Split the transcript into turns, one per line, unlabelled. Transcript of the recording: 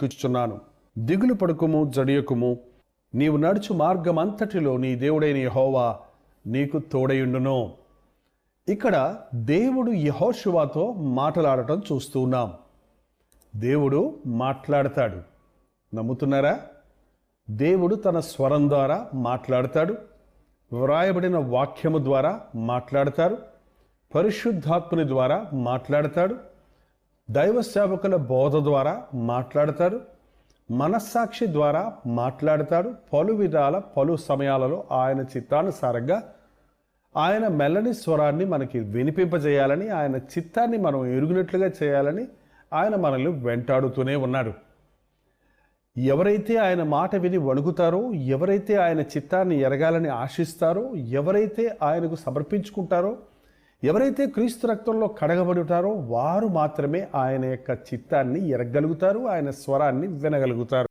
కూర్చున్నాను దిగులు పడుకుము జడియకుము. నీవు నడుచు మార్గం అంతటిలో నీ దేవుడైన యహోవా నీకు తోడయుండును. ఇక్కడ దేవుడు యహోశివాతో మాట్లాడటం చూస్తున్నాం దేవుడు మాట్లాడతాడు. నమ్ముతున్నారా? దేవుడు తన స్వరం ద్వారా మాట్లాడతాడు. వ్రాయబడిన వాక్యము ద్వారా మాట్లాడతారు. పరిశుద్ధాత్ముని ద్వారా మాట్లాడతాడు. దైవ సేవకుల బోధ ద్వారా మాట్లాడతారు మనస్సాక్షి ద్వారా మాట్లాడతాడు పలు విధాల పలు సమయాలలో ఆయన చిత్తానుసారంగా ఆయన మెల్లని స్వరాన్ని మనకి వినిపింపజేయాలని ఆయన చిత్తాన్ని మనం ఎరుగునట్లుగా చేయాలని ఆయన మనల్ని వెంటాడుతూనే ఉన్నాడు. ఎవరైతే ఆయన మాట విని వణుకుతారో ఎవరైతే ఆయన చిత్తాన్ని ఎరగాలని ఆశిస్తారో ఎవరైతే ఆయనకు సమర్పించుకుంటారో ఎవరైతే క్రీస్తు రక్తంలో కడగబడి ఉంటారో వారు మాత్రమే ఆయన యొక్క చిత్తాన్ని ఎరగలుగుతారు ఆయన స్వరాన్ని వినగలుగుతారు.